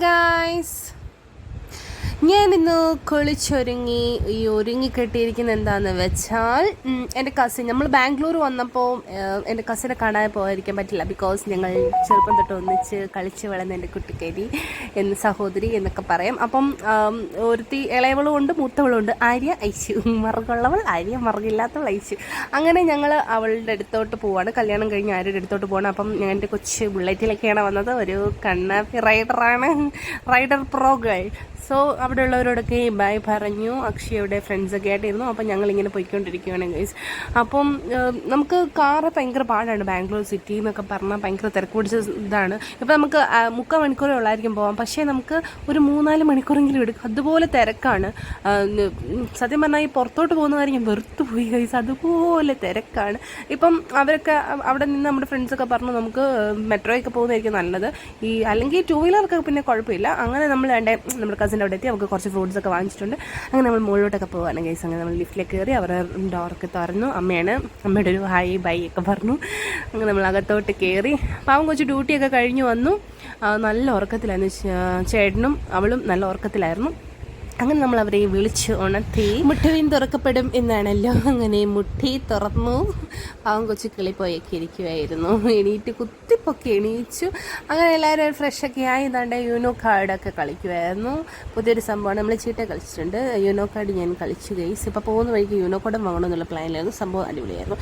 Guys ഞാൻ ഇന്ന് കുളിച്ചൊരുങ്ങി ഈ ഒരുങ്ങി കെട്ടിയിരിക്കുന്ന എന്താന്ന് വെച്ചാൽ എന്റെ കസിൻ നമ്മൾ ബാംഗ്ലൂർ വന്നപ്പോൾ എന്റെ കസിനെ കാണാൻ പോകാതിരിക്കാൻ പറ്റില്ല. ബിക്കോസ് ഞങ്ങൾ ചെറുപ്പം തൊട്ട് ഒന്നിച്ച് കളിച്ച് വളർന്ന എന്റെ കുട്ടിക്കേരി എന്ന് സഹോദരി എന്നൊക്കെ പറയാം. അപ്പം ഒരുത്തി ഇളയവളും ഉണ്ട് മൂത്തവളും ഉണ്ട്. ആര്യ ഐശു. മറുകുള്ളവൾ ആര്യ മറുകില്ലാത്തവൾ ഐശു. അങ്ങനെ ഞങ്ങൾ അവളുടെ അടുത്തോട്ട് പോവാണ്. കല്യാണം കഴിഞ്ഞ് ആര്യയുടെ അടുത്തോട്ട് പോവാണ്. അപ്പം ഞാൻ എന്റെ കൊച്ച് ബുള്ളറ്റിലൊക്കെയാണ് വന്നത്. ഒരു കണ്ണാപ്പി റൈഡറാണ് റൈഡർ പ്രോ ഗേൾ സോ അവിടെ ഉള്ളവരോടൊക്കെ ബൈ പറഞ്ഞു അക്ഷയയുടെ ഫ്രണ്ട്സൊക്കെ ആയിട്ടിരുന്നു. അപ്പം ഞങ്ങൾ ഇങ്ങനെ പോയിക്കൊണ്ടിരിക്കുകയാണ് ഗൈസ് അപ്പം നമുക്ക് കാറ് ഭയങ്കര പാടാണ്. ബാംഗ്ലൂർ സിറ്റി എന്നൊക്കെ പറഞ്ഞാൽ ഭയങ്കര തിരക്ക് പിടിച്ച ഇതാണ്. ഇപ്പം നമുക്ക് മുക്കാൽ മണിക്കൂറേ ഉള്ളായിരിക്കും പോകാം പക്ഷേ നമുക്ക് ഒരു മൂന്നാൽ മണിക്കൂറെങ്കിലും എടുക്കും. അതുപോലെ തിരക്കാണ്. സത്യം പറഞ്ഞാൽ ഈ പുറത്തോട്ട് പോകുന്ന കാര്യം വെറുത്തു പോയി ഗൈസ് അതുപോലെ തിരക്കാണ്. ഇപ്പം അവരൊക്കെ അവിടെ നിന്ന് നമ്മുടെ ഫ്രണ്ട്സൊക്കെ പറഞ്ഞു നമുക്ക് മെട്രോയൊക്കെ പോകുന്നതായിരിക്കും നല്ലത്. ഈ അല്ലെങ്കിൽ ടൂ വീലറൊക്കെ പിന്നെ കുഴപ്പമില്ല. അങ്ങനെ നമ്മൾ വേണ്ടേ നമ്മുടെ കസിന്റെ അവിടെ എത്തി. നമുക്ക് കുറച്ച് ഫ്രൂട്ട്സ് ഒക്കെ വാങ്ങിച്ചിട്ടുണ്ട്. അങ്ങനെ നമ്മൾ മുകളിലോട്ടൊക്കെ പോകാണ് ഗൈസ് അങ്ങനെ നമ്മൾ ലിഫ്റ്റിലേക്ക് കയറി അവരുടെ ഡോറൊക്കെ തുറന്നു. അമ്മയാണ് അമ്മയുടെ ഒരു ഹായ് ബൈ ഒക്കെ പറഞ്ഞു. അങ്ങനെ നമ്മൾ അകത്തോട്ട് കയറി പാവം കൊച്ചു ഡ്യൂട്ടിയൊക്കെ കഴിഞ്ഞ് വന്നു. നല്ല ഉറക്കത്തിലായിരുന്നു. ചേട്ടനും അവളും നല്ല ഉറക്കത്തിലായിരുന്നു. അങ്ങനെ നമ്മൾ അവരെ വിളിച്ച് ഉണർത്തി. മുട്ടുവിൻ തുറക്കപ്പെടും എന്നാണല്ലോ അങ്ങനെ മുട്ടി തുറന്നു. പാവം കൊച്ചു കിളിപ്പോയൊക്കെ ഇരിക്കുമായിരുന്നു എണീറ്റ് കുത്തിപ്പൊക്കെ എണീച്ചു. അങ്ങനെ എല്ലാവരും ഫ്രഷൊക്കെ ആയി ഇതാണ്ട് യൂനോ കാർഡൊക്കെ കളിക്കുമായിരുന്നു പുതിയൊരു സംഭവമാണ് നമ്മൾ ചീട്ട കളിച്ചിട്ടുണ്ട്. യൂനോ കാർഡ് ഞാൻ കളിച്ചു ഗൈസ് ഇപ്പോൾ പോകുന്ന വഴിക്ക് യൂനോ കാർഡും വാങ്ങണം എന്നുള്ള പ്ലാനിലായിരുന്നു സംഭവം അടിപൊളിയായിരുന്നു.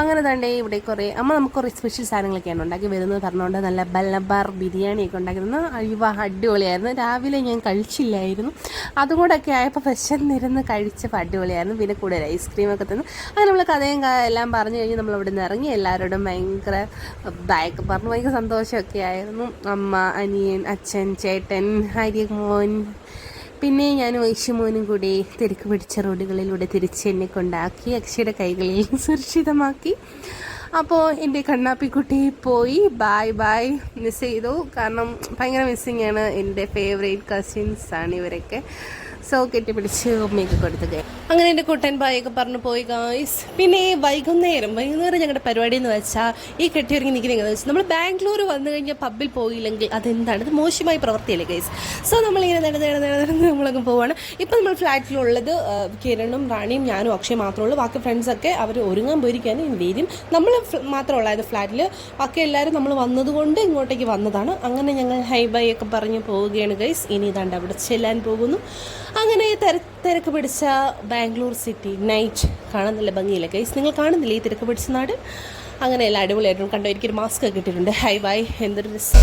അങ്ങനെ തന്നെ ഇവിടെ കുറേ അമ്മ നമുക്ക് കുറേ സ്പെഷ്യൽ സാധനങ്ങളൊക്കെയാണ് ഉണ്ടാക്കി വരുന്നത് പറഞ്ഞുകൊണ്ട് നല്ല ബല്ലബാർ ബിരിയാണിയൊക്കെ ഉണ്ടാക്കിയിരുന്നു അഴിവ അടിപൊളിയായിരുന്നു. രാവിലെ ഞാൻ കഴിച്ചില്ലായിരുന്നു. അതുകൂടെയൊക്കെ ആയപ്പോൾ വിശന്നിരുന്ന് കഴിച്ചപ്പോൾ അടിപൊളിയായിരുന്നു. പിന്നെ കൂടുതൽ ഐസ്ക്രീമൊക്കെ തന്നു. അങ്ങനെ നമ്മൾ കഥയും എല്ലാം പറഞ്ഞു കഴിഞ്ഞ് നമ്മൾ അവിടെ നിന്ന് ഇറങ്ങി. എല്ലാവരോടും ഭയങ്കര ബാക്ക് പറഞ്ഞു ഭയങ്കര സന്തോഷമൊക്കെ ആയിരുന്നു. അമ്മ അനിയൻ അച്ഛൻ ചേട്ടൻ ഹരിമോൻ. പിന്നെ ഞാൻ വൈശ്യമോനും കൂടി തിരക്ക് പിടിച്ച റോഡുകളിലൂടെ തിരിച്ച് എന്നെ കൊണ്ടാക്കി അക്ഷയുടെ കൈകളിൽ സുരക്ഷിതമാക്കി. അപ്പോൾ എന്റെ കണ്ണാപ്പിക്കുട്ടി പോയി. ബായ് ബായ് മിസ് ചെയ്തു. കാരണം ഭയങ്കര മിസ്സിങ് ആണ് എന്റെ ഫേവറേറ്റ് കസിൻസ് ആണ് ഇവരൊക്കെ. സോ കെട്ടിപ്പിടിച്ച് ഉമ്മയൊക്കെ കൊടുത്തത് അങ്ങനെ എന്റെ കുട്ടൻ ബായൊക്കെ പറഞ്ഞു പോയി ഗായ്സ് പിന്നെ വൈകുന്നേരം വൈകുന്നേരം ഞങ്ങളുടെ പരിപാടി എന്ന് വെച്ചാൽ ഈ കെട്ടിയൊരുങ്ങി നിൽക്കുന്ന വെച്ചാൽ നമ്മൾ ബാംഗ്ലൂർ വന്നു കഴിഞ്ഞാൽ പബ്ബിൽ പോയില്ലെങ്കിൽ അതെന്താണ്? ഇത് മോശമായ പ്രവൃത്തിയല്ലേ ഗൈസ് സോ നമ്മളിങ്ങനെ നടന്ന് നടന്ന് നടന്ന് നമ്മളങ്ങ് പോവാണ്. ഇപ്പം നമ്മൾ ഫ്ലാറ്റിലുള്ളത് കിരണും റാണിയും ഞാനും അക്ഷയ് മാത്രമേ ഉള്ളൂ. ബാക്കി ഫ്രണ്ട്സൊക്കെ അവർ ഒരുങ്ങാൻ പോയിരിക്കാനും വരും. നമ്മൾ മാത്രമുള്ളായത് ഫ്ലാറ്റിൽ ബാക്കി എല്ലാവരും നമ്മൾ വന്നതുകൊണ്ട് ഇങ്ങോട്ടേക്ക് വന്നതാണ്. അങ്ങനെ ഞങ്ങൾ ഹൈ ബൈ ഒക്കെ പറഞ്ഞ് പോവുകയാണ് ഗൈസ് ഇനി ഇതാണ്ട് അവിടെ ചെല്ലാൻ പോകുന്നു. അങ്ങനെ തിര തിരക്ക് പിടിച്ച ബാംഗ്ലൂർ സിറ്റി നൈറ്റ് കാണുന്നില്ല നല്ല ഭംഗിയില്ല ഗൈസ് നിങ്ങൾ കാണുന്നില്ല ഈ തിരക്ക് പിടിച്ച നാട്? അങ്ങനെ എല്ലാം അടിപൊളിയായിട്ടും കണ്ടോ എനിക്കൊരു മാസ്ക് ഒക്കെ ഇട്ടിട്ടുണ്ട്. Hi bye. എന്തൊരു രസം.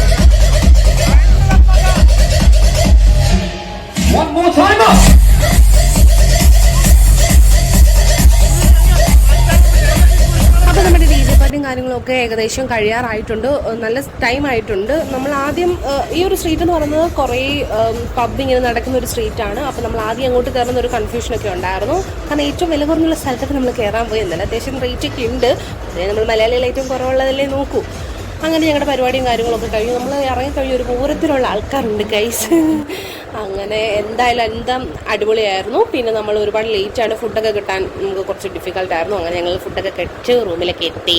One more time up! കാര്യങ്ങളൊക്കെ ഏകദേശം കഴിയാറായിട്ടുണ്ട്. നല്ല ടൈം ആയിട്ടുണ്ട്. നമ്മൾ ആദ്യം ഈ ഒരു സ്ട്രീറ്റ് എന്ന് പറയുന്നത് കുറേ പബ് ഇങ്ങനെ നടക്കുന്ന ഒരു സ്ട്രീറ്റാണ് അപ്പോൾ നമ്മൾ ആദ്യം അങ്ങോട്ട് കയറുന്ന ഒരു കൺഫ്യൂഷനൊക്കെ ഉണ്ടായിരുന്നു. കാരണം ഏറ്റവും വില കുറഞ്ഞുള്ള സ്ഥലത്തൊക്കെ നമ്മൾ കയറാൻ പോയി. എന്നല്ല അത്യാവശ്യം റേറ്റ് ഒക്കെ ഉണ്ട്. നമ്മൾ മലയാളികൾ ഏറ്റവും കുറവുള്ളതല്ലേ നോക്കൂ. അങ്ങനെ ഞങ്ങളുടെ പരിപാടിയും കാര്യങ്ങളൊക്കെ കഴിഞ്ഞു. നമ്മൾ ഇറങ്ങിക്കഴിഞ്ഞ ഒരു പൂരത്തിലുള്ള ആൾക്കാരുണ്ട് ഗൈസ് അങ്ങനെ എന്തായാലും എന്താ അടിപൊളിയായിരുന്നു. പിന്നെ നമ്മൾ ഒരുപാട് ലേറ്റാണ് ഫുഡൊക്കെ കിട്ടാൻ നമുക്ക് കുറച്ച് ഡിഫിക്കൽട്ടായിരുന്നു അങ്ങനെ ഞങ്ങൾ ഫുഡൊക്കെ കഴിച്ച് റൂമിലേക്ക് എത്തി.